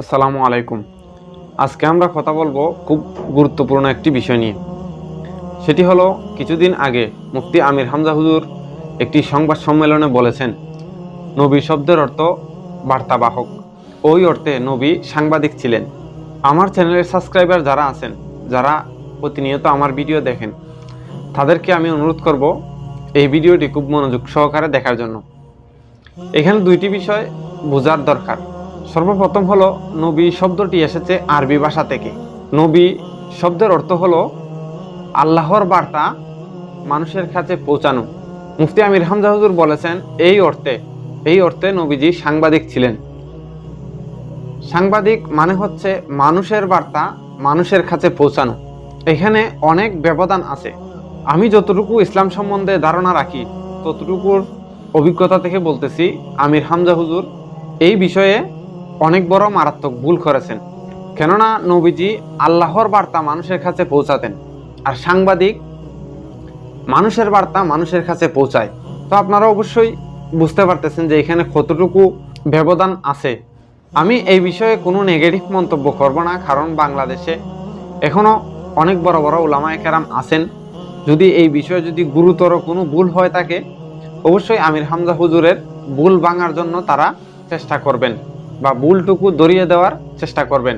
আসসালামু আলাইকুম। আজকে আমরা কথা বলব খুব গুরুত্বপূর্ণ একটি বিষয় নিয়ে। সেটি হলো, কিছুদিন আগে মুফতি আমির হামজা হুজুর একটি সংবাদ সম্মেলনে বলেছেন নবী শব্দের অর্থ বার্তাবাহক। ওই অর্থে নবী সাংবাদিক ছিলেন। আমার চ্যানেলের সাবস্ক্রাইবার যারা আছেন, যারা প্রতিনিয়ত আমার ভিডিও দেখেন, তাদেরকে আমি অনুরোধ করব এই ভিডিওটি খুব মনোযোগ সহকারে দেখার জন্য। এখানে দুইটি বিষয় বোঝার দরকার। সর্বপ্রথম হলো নবী শব্দটি এসেছে আরবি ভাষা থেকে। নবী শব্দের অর্থ হলো আল্লাহর বার্তা মানুষের কাছে পৌঁছানো। মুফতি আমির হামজা হুজুর বলেছেন, এই অর্থে এই অর্থে নবীজি সাংবাদিক ছিলেন। সাংবাদিক মানে হচ্ছে মানুষের বার্তা মানুষের কাছে পৌঁছানো। এখানে অনেক ব্যবধান আছে। আমি যতটুকু ইসলাম সম্বন্ধে ধারণা রাখি, ততটুকুর অভিজ্ঞতা থেকে বলতেছি, আমির হামজা হুজুর এই বিষয়ে অনেক বড় মারাত্মক ভুল করেছেন। কেননা নবীজি আল্লাহর বার্তা মানুষের কাছে পৌঁছাতেন, আর সাংবাদিক মানুষের বার্তা মানুষের কাছে পৌঁছায়। তো আপনারা অবশ্যই বুঝতে পারতেছেন যে এখানে কতটুকু ব্যবধান আছে। আমি এই বিষয়ে কোনো নেগেটিভ মন্তব্য করব না, কারণ বাংলাদেশে এখনও অনেক বড় বড় ওলামায় কেরাম আছেন। যদি এই বিষয়ে যদি গুরুতর কোনো ভুল হয়ে থাকে, অবশ্যই আমির হামজা হুজুরের ভুল ভাঙার জন্য তারা চেষ্টা করবেন। বা ভুলটুকু ধরিয়ে দেওয়ার চেষ্টা করবেন।